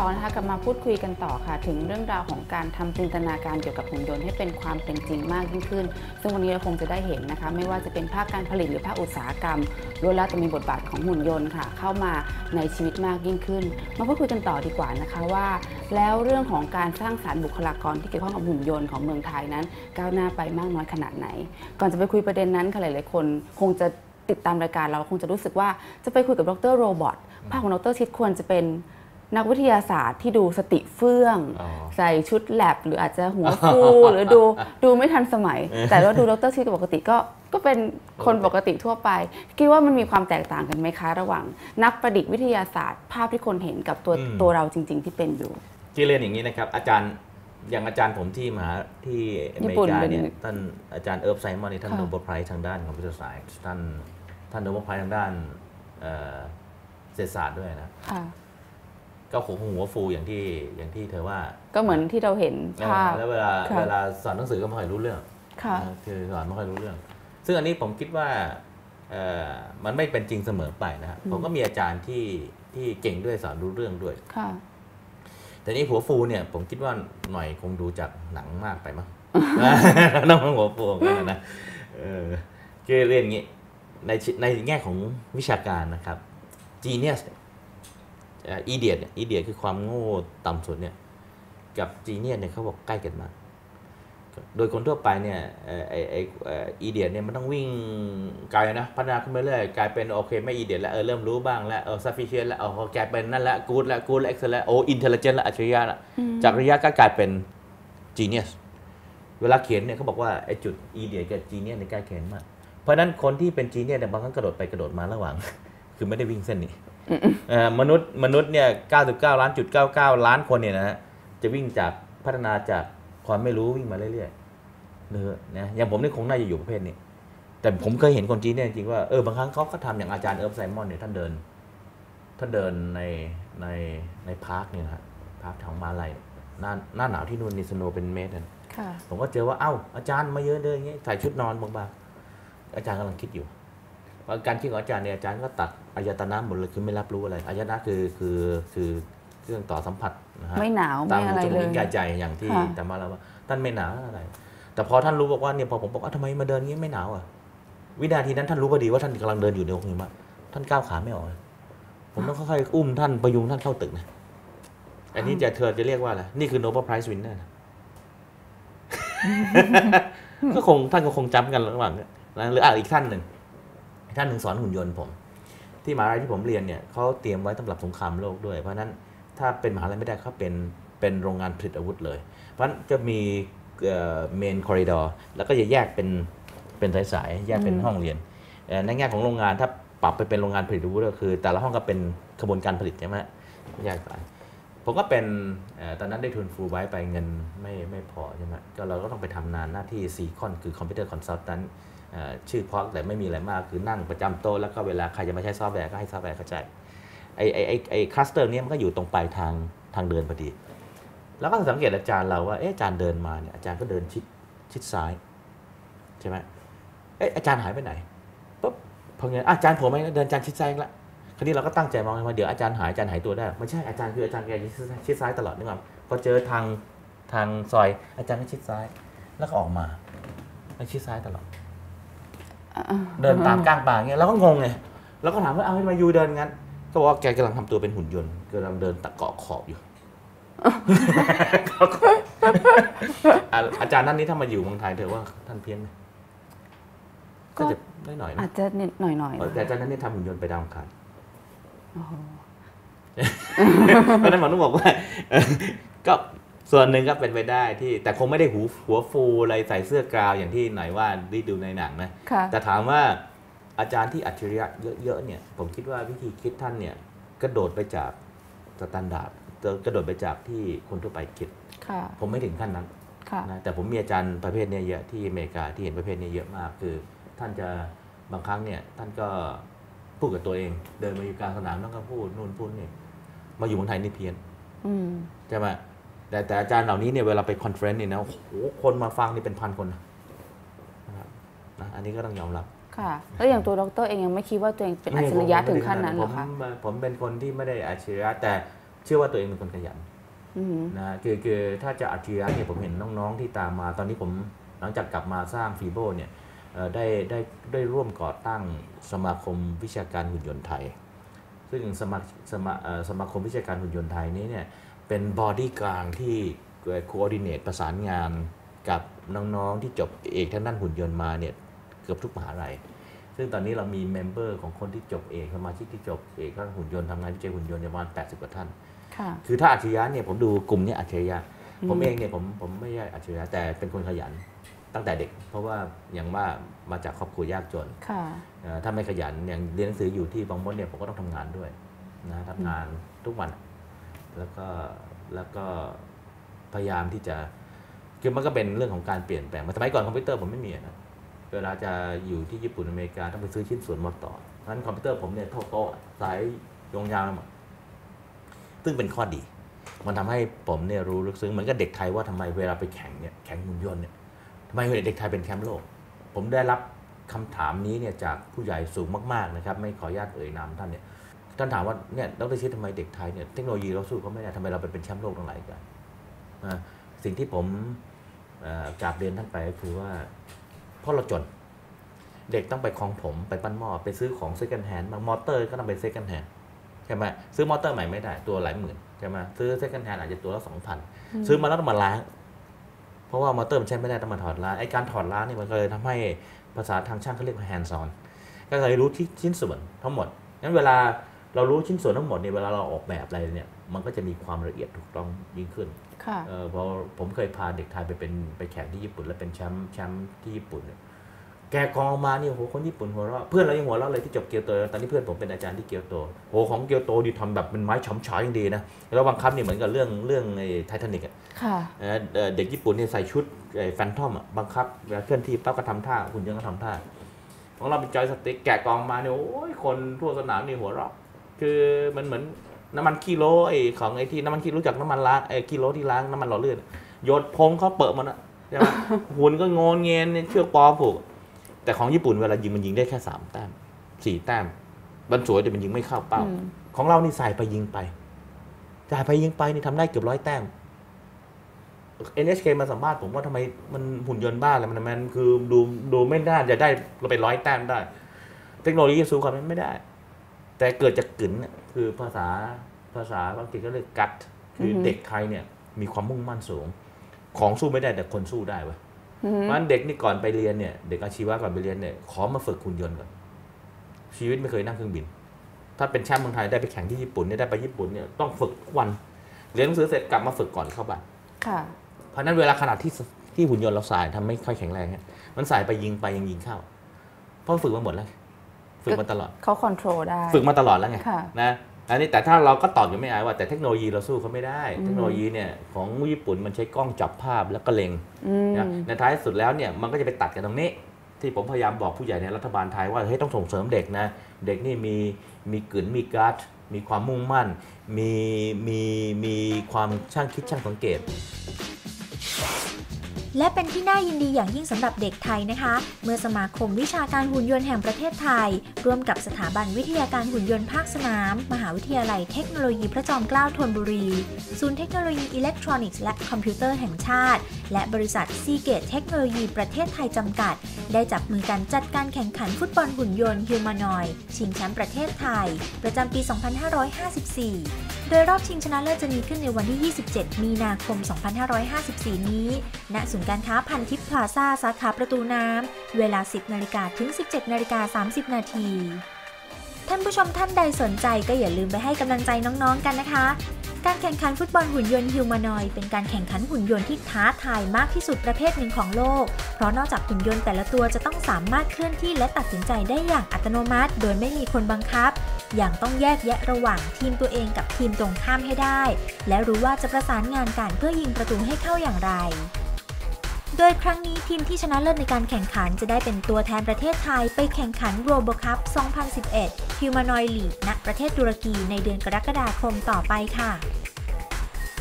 2นะคะกลับมาพูดคุยกันต่อค่ะ ถึงเรื่องราวของการทำจินตนาการเกี่ยวกับหุ่นยนต์ให้เป็นความเป็นจริงมากยิ่งขึ้น ซึ่งวันนี้เราคงจะได้เห็นนะคะ ไม่ว่าจะเป็นภาคการผลิตหรือภาคอุตสาหกรรมล้วนแล้วแต่มีบทบาทของหุ่นยนต์ค่ะ เข้ามาในชีวิตมากยิ่งขึ้น มาพูดคุยกันต่อดีกว่านะคะว่า แล้วเรื่องของการสร้างสรรค์บุคลากรที่เกี่ยวข้องกับหุ่นยนต์ของเมืองไทยนั้น ก้าวหน้าไปมากน้อยขนาดไหน ก่อนจะไปคุยประเด็นนั้นค่ะหลายๆคน คงจะติดตามรายการเราคงจะรู้สึกว่าจะไปคุยกับดรโรบอทภาคของดรชิดควรจะเป็น นักวิทยาศาสตร์ที่ดูสติเฟื่องอ๋อใส่ชุดแลบหรืออาจจะหัวฟูหรือดูดูไม่ทันสมัย แต่ว่าดูดรชิดปกติก็ก็เป็นคนปกติทั่วไป คิดว่ามันมีความแตกต่างกันไหมคะระหว่าง นักประดิษฐ์วิทยาศาสตร์ ภาพที่คนเห็นกับตัวอืมตัวเราจริง ๆ ที่เป็นอยู่ที่เรียนอย่างนี้นะครับอาจารย์อย่างอาจารย์ผมที่มหาที่อเมญี่ริปุ่นกาเป็นเนี่ยท่านอาจารย์เอิร์ฟไซมอนนี่ท่านค่ะโนเบลไพรส์ทางด้านคอมพิวเตอร์ไซน์ท่านท่านโนเบลไพรส์ทางด้านเอ่อเศรษฐศาสตร์ด้วยนะค่ะ ก็คงหัวฟูอย่างที่อย่างที่เธอว่าก็เหมือนที่เราเห็นภาพแล้วเวลาค่ะเวลาสอนหนังสือก็ไม่ค่อยรู้เรื่องค่ะนะคือสอนไม่ค่อยรู้เรื่อง ซึ่งอันนี้ผมคิดว่าเอ่อมันไม่เป็นจริงเสมอไปนะครับผมก็มีอาจารย์ที่ที่เก่งด้วยสอนรู้เรื่องด้วยค่ะแต่นี่หัวฟูเนี่ยผมคิดว่าหน่อยคงดูจากหนังมากไปมั้งน้องหัวฟูของกันนะเออคือเรียนอย่างงี้ในชิในแง่ของวิชาการนะครับ genius อีเดียเนี่ยอีเดียคือความโง่ต่ำสุดเนี่ยกับ genius เนี่ยเขาบอกใกล้กันมาก โดยคนทั่วไปเนี่ยเอ่อไอไออีเดียเนี่ยมันต้องวิ่งไกลนะพัฒนาขึ้นไปเรื่อยกลายเป็นโอเคไม่อีเดียแล้วเออเริ่มรู้บ้างแล้วเออ sufficient แล้วเออกลายเป็นนั่นละ good ละ good ละ excellent โอ้ intelligent ละอัจฉริยะละจากอัจฉริยะก็กลายเป็น genius เวลาเขียนเนี่ยเขาบอกว่าไอจุดอีเดียกับ genius เนี่ยใกล้เคียงมาก เพราะฉะนั้นคนที่เป็น genius เนี่ยบางครั้งกระโดดไปกระโดดมาระหว่าง คือไม่ได้วิ่งเส้นนี้เอ่อ มนุษย์มนุษย์เนี่ย99 ล้านจุด99 ล้านคนเนี่ยนะฮะจะวิ่งจากพัฒนาจากความไม่รู้วิ่งมาเรื่อยๆเนอะนะอย่างผมนี่คงน่าจะอยู่ประเภทนี้แต่ผมเคยเห็นคนจีนเนี่ยจริงๆว่าเออบางครั้งเขาก็ทำอย่างอาจารย์เอิร์ฟไซมอนเนี่ยท่านเดินท่านเดินในในในพาร์คเนี่ยนะฮะพาร์คแถวมาลายหน้าหน้าหนาวที่นู่นนี่สโนว์เป็นเมตรนะค่ะผมก็เจอว่าเอ้าอาจารย์มาเยอะเดินอย่างเงี้ยใส่ชุดนอนบางๆอาจารย์กำลังคิดอยู่ ว่าการคิดของอาจารย์เนี่ยอาจารย์ก็ตัดอายตนะหมดเลยคือไม่รับรู้อะไรอายตนะคือคือคือเครื่องต่อสัมผัสนะฮะไม่หนาวตาไม่มอะไรจเลมูกย ลิ้นกายใจอย่างที่ค่ะ แต่มาแล้วว่า ท่านไม่หนาวอะไร แต่พอท่านรู้บอกว่าเนี่ยพอผมบอกว่าทำไมมาเดินงี้ไม่หนาวอะวินาทีนั้นท่านรู้พอดีว่าท่านกำลังเดินอยู่ในองค์หิมะท่านก้าวขาไม่ออกเลยผมต้องค่อยๆอุ้มท่านประยุงท่านเข้าตึกนะอันนี้จะเธอจะเรียกว่าอะไรนี่คือ Nobel Prize winner นะ ก็คงท่านก็คงจำกันระหว่างเนี่ยนะหรืออะอีกท่านหนึ่งอีก ท่านหนึ่งสอนหุ่นยนต์ผม ที่มหาลัยที่ผมเรียนเนี่ยเขาเตรียมไว้สำหรับสงครามโลกด้วย เพราะฉะนั้นถ้าเป็นมหาลัยไม่ได้เขาเป็นเป็นโรงงานผลิตอาวุธเลย เพราะนั้นจะมีเมนคอริดอร์แล้วก็จะแยกเป็นเป็นสายๆแยกเป็นห้องเรียนในแง่ของโรงงานถ้าปรับไปเป็นโรงงานผลิตอาวุธก็คือ แต่ละห้องก็เป็นกระบวนการผลิตใช่ไหมแยกสายผมก็เป็นตอนนั้นได้ทุนฟูลไว้ไปเงินไม่ไม่พอใช่ไหมก็เราก็ต้องไปทำงานหน้าที่ซีคอนคือคอมพิวเตอร์คอนซัลทัน ชื่อพราะแต่ไม่มีอะไรมากคือนั่งประจำโต๊ะแล้วก็เวลาใครจะมาใช้ซอฟต์แวร์ก็ให้ซอฟต์แวร์เข้าใจไอ้ไอ้ไอ้ไอ้คลัสเตอร์นี้มันก็อยู่ตรงปลายทางทางเดินพอดี แล้วก็สังเกตอาจารย์เราว่าเอ๊ะอาจารย์เดินมาเนี่ยอาจารย์ก็เดินชิดชิดซ้ายใช่ไหมเอ๊ะอาจารย์หายไปไหนปุ๊บพอเงี้ยอาจารย์ผมเองเดินอาจารย์ชิดซ้ายอีกละคราวนี้เราก็ตั้งใจมองว่าเดี๋ยวอาจารย์หายอาจารย์หายตัวได้ไม่ใช่อาจารย์คืออาจารย์แกชิดซ้ายชิดซ้ายตลอดนึกว่าพอเจอทางทางซอยอาจารย์ก็ชิดซ้าย แล้วก็ออกมาแล้วชิดซ้ายตลอด เดินตามก้างป่าอย่างเงี้ยเราก็งงไงเราก็ถามว่าเอาทำไมยูเดินงั้นก็บอกว่าแกกำลังทำตัวเป็นหุ่นยนต์กำลังเดินตะเกาะขอบอยู่อะอาจารย์ท่านนี้ถ้ามาอยู่เมืองไทยเธอว่าท่านเพี้ยนไหมก็ก็จะได้หน่อยนะอาจจะนิดหน่อยหน่อยเออแต่อาจารย์นั้นเนี่ยทำหุ่นยนต์ไปดาวอังคารโอ้โหเพราะฉะนั้นผมต้องบอกว่าเอ่อก็ ส่วนหนึ่งก็เป็นไปได้ที่แต่คงไม่ได้หูหัวฟูอะไรใส่เสื้อกราวอย่างที่หน่อยว่าได้ดูในหนังนะค่ะแต่ถามว่าอาจารย์ที่อัจฉริยะเยอะๆเนี่ย ผมคิดว่าวิธีคิดท่านเนี่ยกระโดดไปจากสแตนดาร์ดกระโดดไปจากที่คนทั่วไปคิดค่ะผมไม่ถึงขั้นนั้นค่ะนะแต่ผมมีอาจารย์ประเภทเนี้เยอะที่อเมริกาที่เห็นประเภทนี้เยอะมาก คือ ท่านจะบางครั้งเนี่ยท่านก็พูดกับตัวเอง เดินมาอยู่กลางสนามแล้วก็พูดนู่นพูดนี่มาอยู่เมืองไทยนี่เพี้ยนอืมใช่ไหม แต่แต่อาจารย์เหล่านี้เนี่ยเวลาไปคอนเฟรนซ์เนี่ยนะโอ้โหคนมาฟังนี่เป็นพันคนนะนะครับนะอันนี้ก็ต้องยอมรับค่ะแล้วอย่างตัวดรเองยังไม่คิดว่าตัวเองเป็นอัจฉริยะถึงขั้นนั้นเหรอคะผมผมเป็นคนที่ไม่ได้อัจฉริยะแต่เชื่อว่าตัวเองเป็นคนขยันอืมนะคือคือถ้าจะอัจฉริยะเนี่ยผมเห็นน้องๆที่ตามมา ตอนนี้ผมหลังจากกลับมาสร้างฟีโบเนี่ยเอ่อได้ได้ได้ร่วมก่อตั้งสมาคมวิชาการหุ่นยนต์ไทย ซึ่งสมาสมาเอ่อสมาคมวิชาการหุ่นยนต์ไทยนี้เนี่ย เป็นบอดี้กลางที่โคออดิเนตประสานงานกับน้องๆที่จบเอกทางด้านหุ่นยนต์มาเนี่ยเกือบทุกมหาลัย ซึ่งตอนนี้เรามีเมมเบอร์ของคนที่จบเอกสมาชิกที่จบเอกด้านหุ่นยนต์ทำงานวิจัยหุ่นยนต์เนี่ยประมาณ 80 กว่าท่านค่ะคือถ้าอัจฉริยะเนี่ยผมดูกลุ่มเนี้อัจฉริยะอืมผมเองเนี่ยผมผมไม่ใช่อัจฉริยะแต่เป็นคนขยันตั้งแต่เด็ก เพราะว่าอย่างว่ามาจากครอบครัวยากจนค่ะเอ่อถ้าไม่ขยันอย่างเรียนหนังสืออยู่ที่บางมดเนี่ยผมก็ต้องทำงานด้วยนะทำงานทุกวัน แล้วก็แล้วก็พยายามที่จะคือมันก็เป็นเรื่องของการเปลี่ยนแปลงมาสมัยก่อนคอมพิวเตอร์ผมไม่มีนะเวลาจะอยู่ที่ญี่ปุ่นอเมริกาต้องไปซื้อชิ้นส่วนมาต่อเพราะฉะนั้นคอมพิวเตอร์ผมเนี่ยเท่าโต๊ะสายยงยาวหมดซึ่งเป็นข้อดี มันทำให้ผมเนี่ยรู้ลึกซึ้งเหมือนกับเด็กไทยว่าทำไมเวลาไปแข่งเนี่ยแข่งหุ่นยนต์เนี่ยทำไมเด็กไทยเป็นแชมป์โลก ผมได้รับคำถามนี้เนี่ยจากผู้ใหญ่สูงมากๆนะครับ ไม่ขออนุญาตเอ่ยนามท่านเนี่ย ท่านถามว่าเนี่ยดรชิดทำไมเด็กไทยเนี่ยเทคโนโลยีเราสู้เขาไม่ได้ทำไมเราไปเป็นแชมป์โลกตรงไหนกันอ่าสิ่งที่ผมเอ่อกราบเรียนท่านไปก็คือว่าเพราะเราจน เด็กต้องไปคลองถมไปปั้นหม้อไปซื้อของเซ็กันแฮนบางมอเตอร์ก็ต้องเป็นเซ็กันแฮนใช่ไหมซื้อมอเตอร์ใหม่ไม่ได้ตัวหลายหมื่นใช่ไหมซื้อเซ็กันแฮนอาจจะตัวละสองพันซื้อมาแล้วต้องมาล้างเพราะว่ามอเตอร์มันใช้ไม่ได้ต้องมาถอดล้างไอ้การถอดล้างนี่มันก็เลยทำให้ภาษาทางช่างเขาเรียกว่า hands on ก็เลยรู้ที่ชิ้นส่วนทั้งหมดงั้นเวลา เรารู้ชิ้นส่วนทั้งหมดเนี่ยเวลาเราออกแบบอะไรเนี่ยมันก็จะมีความละเอียดถูกต้องยิ่งขึ้นค่ะเออพอผมเคยพาเด็กไทยไปเป็นไปแข่งที่ญี่ปุ่น แล้วเป็นแชมป์แชมป์ที่ญี่ปุ่นเนี่ยแกกองมาเนี่ยโหคนญี่ปุ่นหัวเราะเพื่อนเรายังหัวเราะเลยที่จบเกียวโตตอนนี้เพื่อนผมเป็นอาจารย์ที่เกียวโตโหของเกียวโตดีทำแบบเป็นไม้ฉ่ำฉายอย่างดีนะแล้วบังคับเนี่ยเหมือนกับเรื่องเรื่องไอ้ไททานิกอะค่ะเอ่อเอ่อเด็กญี่ปุ่นเนี่ยใส่ชุดแฟนทอมอะบังคับเวลาเคลื่อนที่ปั๊บก็ทำท่าหุ่นยนต์ก็ทำท่าของเราเป็นจอยสติ๊กแกะกองมาเนี่ยโอ้ยคนทั่วสนามนี่หัวเราะ คือมันเหมือนน้ำมันกิโลไอ้ของไอ้ที่น้ำมันกิโลรู้จักน้ำมันล้างไอ้กิโลที่ล้างน้ำมันหล่อลื่นอะโยนพงเขาเปิดมันอะใช่ไหมหุ่นก็งนเงินเนี่ยเชือกปอผูก แต่ของญี่ปุ่นเวลายิงมันยิงได้แค่สามแต้มสี่แต้มมันสวยแต่มันยิงไม่เข้าเป้าอืมของเรานี่ใส่ไปยิงไปจ่ายไปยิงไปนี่ทำได้เกือบร้อยแต้ม NHK มาสัมภาษณ์ผมว่าทำไมมันหุ่นยนต์บ้าอะไรมันมันคือดูดูไม่น่าจะได้เราไปร้อยแต้มได้ เทคโนโลยีสูงกว่านั้นไม่ได้ แต่เกิดจากกึ๋นน่ะคือภาษาภาษาบางทีก็เรียกกัตคือออฮึเด็กไทยเนี่ยมีความมุ่งมั่นสูง ของสู้ไม่ได้แต่คนสู้ได้เว้ยอืมเพราะฉะนั้นเด็กนี่ก่อนไปเรียนเนี่ยเด็กอาชีวะก่อนไปเรียนเนี่ยขอมาฝึกหุ่นยนต์ก่อนชีวิตไม่เคยนั่งเครื่องบิน ถ้าเป็นแชมป์เมืองไทยได้ไปแข่งที่ญี่ปุ่นเนี่ยได้ไปญี่ปุ่นเนี่ยต้องฝึกทุกวันเรียนหนังสือเสร็จกลับมาฝึกก่อนเข้าบ้านค่ะเพราะฉะนั้นเวลาขนาดที่สที่หุ่นยนต์เราสายทำไม่ค่อยแข็งแรงเนี่ยมันสายไปยิงไปยังยิงเข้าเพราะฝึกมาหมดแล้ว ฝึกมาตลอดเขาคอนโทรลได้ฝึกมาตลอดแล้วไงค่ะนะอันนี้แต่ถ้าเราก็ตอบอยู่ไม่อายว่าแต่เทคโนโลยีเราสู้เขาไม่ได้อืมเทคโนโลยีเนี่ยของญี่ปุ่นมันใช้กล้องจับภาพแล้วก็เล็งอืมนะในท้ายสุดแล้วเนี่ยมันก็จะไปตัดกันตรงนี้ ที่ผมพยายามบอกผู้ใหญ่ในรัฐบาลไทยว่าเฮ้ยต้องส่งเสริมเด็กนะ เด็กนี่มีมีกลืนมีการ์ดมีความมุ่งมั่น มีมีมีความช่างคิดช่างสังเกต และเป็นที่น่ายินดีอย่างยิ่งสำหรับเด็กไทยนะคะ เมื่อสมาคมวิชาการหุ่นยนต์แห่งประเทศไทย ร่วมกับสถาบันวิทยาการหุ่นยนต์ภาคสนาม มหาวิทยาลัยเทคโนโลยีพระจอมเกล้าธนบุรี ศูนย์เทคโนโลยีอิเล็กทรอนิกส์และคอมพิวเตอร์แห่งชาติ และบริษัทซีเกตเทคโนโลยีประเทศไทยจำกัด ได้จับมือกันจัดการแข่งขันฟุตบอลหุ่นยนต์ฮิวมานอยชิงแชมป์ประเทศไทย ประจำปี 2554 โดยรอบชิงชนะเลิศจะมีขึ้นในวันที่ 27 มีนาคม 2554 นี้ ณ ศูนย์การค้าพันทิพย์พลาซ่าสาขาประตูน้ำ เวลา 10นาฬิกาถึง 17นาฬิกา30 นาทีท่านผู้ชมท่านใดสนใจก็อย่าลืมไปให้กำลังใจน้องๆกันนะคะ การแข่งขันฟุตบอลหุ่นยนต์ฮิวมานอยด์เป็นการแข่งขันหุ่นยนต์ที่ท้าทายมากที่สุดประเภทหนึ่งของโลก เพราะนอกจากหุ่นยนต์แต่ละตัวจะต้องสามารถเคลื่อนที่และตัดสินใจได้อย่างอัตโนมัติ โดยไม่มีคนบังคับ อย่างต้องแยกแยะระหว่างทีมตัวเองกับทีมตรงข้ามให้ได้ และรู้ว่าจะประสานงานกันเพื่อยิงประตูให้เข้าอย่างไรโดยครั้งนี้ทีมที่ชนะเลิศในการแข่งขันจะได้เป็นตัวแทนประเทศไทยไปแข่งขันโรบคัพ 2011 Humanoid League ณ ประเทศตุรกีในเดือนกรกฎาคมต่อไปค่ะ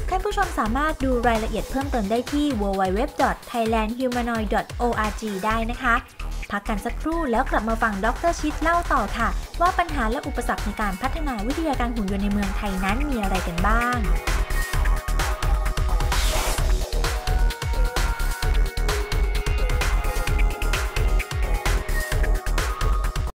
ท่านผู้ชมสามารถดูรายละเอียดเพิ่มเติมได้ที่ www.thailandhumanoid.org ได้นะคะ พักกันสักครู่แล้วกลับมาฟังดรชิดเล่าต่อค่ะ ว่าปัญหาและอุปสรรคในการพัฒนาวิทยาการหุ่นยนต์ในเมืองไทยนั้นมีอะไรกันบ้าง